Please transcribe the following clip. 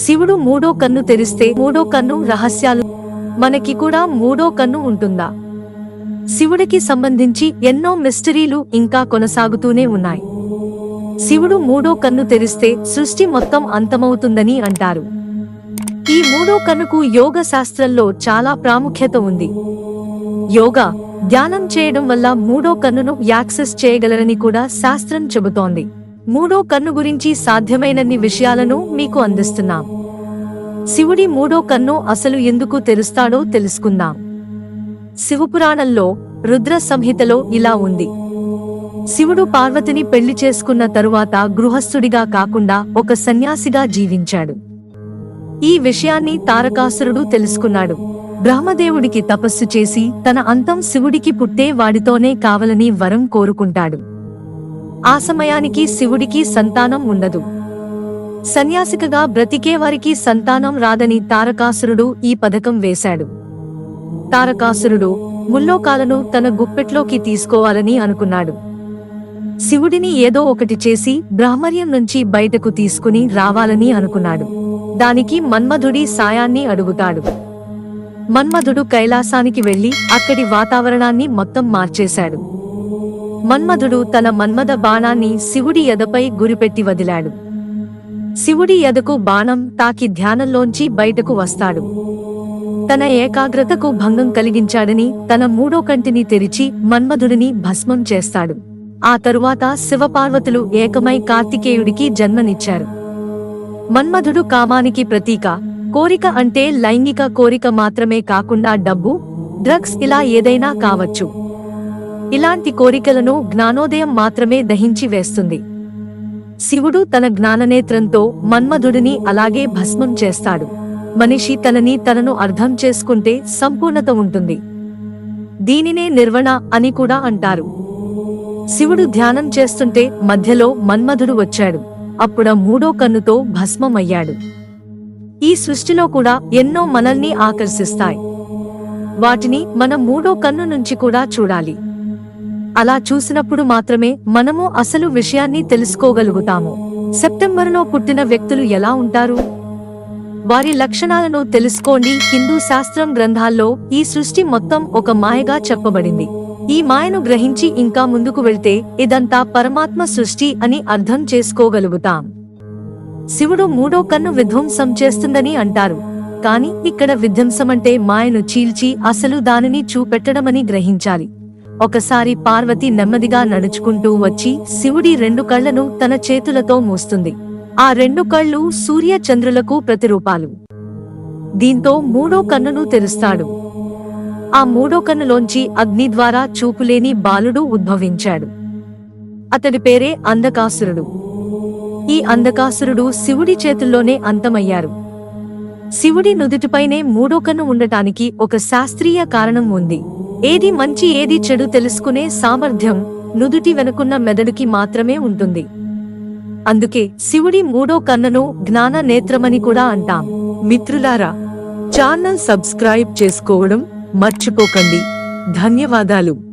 శివుడు మూడో కన్ను తెరిస్తే మూడో కన్ను రహస్యాలు. మనకి కూడా మూడో కన్ను ఉంటుందా? శివుడికి సంబంధించి ఎన్నో మిస్టరీలు ఇంకా కొనసాగుతూనే ఉన్నాయి. శివుడు మూడో కన్ను తెరిస్తే సృష్టి మొత్తం అంతమవుతుందని అంటారు. ఈ మూడో కన్నుకు యోగ శాస్త్రంలో చాలా ప్రాముఖ్యత ఉంది. యోగా ధ్యానం చేయడం వల్ల మూడో కన్నును యాక్సెస్ చేయగలరని కూడా శాస్త్రం చెబుతోంది. మూడో కన్ను గురించి సాధ్యమైనన్ని విషయాలను మీకు అందిస్తున్నాం. శివుడి మూడో కన్ను అసలు ఎందుకు తెరుస్తాడో తెలుసుకుందాం. శివపురాణంలో రుద్ర సంహితలో ఇలా ఉంది. శివుడు పార్వతిని పెళ్ళి చేసుకున్న తరువాత గృహస్థుడిగా కాకుండా ఒక సన్యాసిగా జీవించాడు. ఈ విషయాన్ని తారకాసురుడు తెలుసుకున్నాడు. బ్రహ్మదేవుడికి తపస్సు చేసి తన అంతం శివుడికి పుట్టే వాడితోనే కావలని వరం కోరుకుంటాడు. ఆ సమయానికి శివుడికి సంతానం ఉండదు. సన్యాసికగా బ్రతికే వారికి సంతానం రాదని తారకాసురుడు ఈ పథకం వేశాడు. తారకాసురుడు ముల్లోకాలను తన గుప్పెట్లోకి తీసుకోవాలని అనుకున్నాడు. శివుడిని ఏదో ఒకటి చేసి బ్రాహ్మర్యం నుంచి బయటకు తీసుకుని రావాలని అనుకున్నాడు. దానికి మన్మధుడి సాయాన్ని అడుగుతాడు. మన్మధుడు కైలాసానికి వెళ్ళి అక్కడి వాతావరణాన్ని మొత్తం మార్చేశాడు. మన్మధుడు తన మన్మద బాణాన్ని శివుడి ఎదపై గురిపెట్టి వదిలాడు. శివుడి ఎదకు బాణం తాకి ధ్యానంలోంచి బయటకు వస్తాడు. తన ఏకాగ్రతకు భంగం కలిగించాడని తన మూడో కంటిని తెరిచి మన్మధుడిని భస్మం చేస్తాడు. ఆ తరువాత శివపార్వతులు ఏకమై కార్తికేయుడికి జన్మనిచ్చారు. మన్మధుడు కామానికి ప్రతీక కోరిక అంటే లైంగిక కోరిక మాత్రమే కాకుండా డబ్బు డ్రగ్స్ ఇలా ఏదైనా కావచ్చు. ఇలాంటి కోరికలను జ్ఞానోదయం మాత్రమే దహించి వేస్తుంది. శివుడు తన జ్ఞాననేత్రంతో మన్మధుడిని అలాగే భస్మం చేస్తాడు. మనిషి తనని తనను అర్థం చేసుకుంటే సంపూర్ణత ఉంటుంది. దీనినే నిర్వణ అని కూడా అంటారు. శివుడు ధ్యానం చేస్తుంటే మధ్యలో మన్మధుడు వచ్చాడు. అప్పుడ మూడో కన్నుతో భస్మమయ్యాడు. ఈ సృష్టిలో కూడా ఎన్నో మనల్ని ఆకర్షిస్తాయి. వాటిని మన మూడో కన్ను నుంచి కూడా చూడాలి. అలా చూసినప్పుడు మాత్రమే మనము అసలు విషయాన్ని తెలుసుకోగలుగుతాము. సెప్టెంబరులో పుట్టిన వ్యక్తులు ఎలా ఉంటారు? వారి లక్షణాలను తెలుసుకోండి. హిందూ శాస్త్రం గ్రంథాల్లో ఈ సృష్టి మొత్తం ఒక మాయగా చెప్పబడింది. ఈ మాయను గ్రహించి ఇంకా ముందుకు వెళ్తే ఇదంతా పరమాత్మ సృష్టి అని అర్థం చేసుకోగలుగుతాం. శివుడు మూడో కన్ను విధ్వంసం చేస్తుందని అంటారు. కాని ఇక్కడ విధ్వంసమంటే మాయను చీల్చి అసలు దానిని చూపెట్టడమని గ్రహించాలి. ఒకసారి పార్వతి నెమ్మదిగా నడుచుకుంటూ వచ్చి శివుడి రెండు కళ్ళను తన చేతులతో మూస్తుంది. ఆ రెండు కళ్ళు సూర్య చంద్రులకు ప్రతిరూపాలు. దీంతో మూడో కన్నును తెరుస్తాడు. ఆ మూడో కన్నులోంచి అగ్ని ద్వారా చూపులేని బాలుడు ఉద్భవించాడు. అతడి పేరే అంధకాసురుడు. ఈ అంధకాసురుడు శివుడి చేతుల్లోనే అంతమయ్యారు. శివుడి నుదుటిపైనే మూడో కన్ను ఉండటానికి ఒక శాస్త్రీయ కారణం ఉంది. ఏది మంచి ఏది చెడు తెలుసుకునే సామర్థ్యం నుదుటి వెనుకున్న మెదడుకి మాత్రమే ఉంటుంది. అందుకే శివుడి మూడో కన్నను జ్ఞాన నేత్రమని కూడా అంటాం. మిత్రులారా ఛానల్ సబ్స్క్రైబ్ చేసుకోవడం మర్చిపోకండి. ధన్యవాదాలు.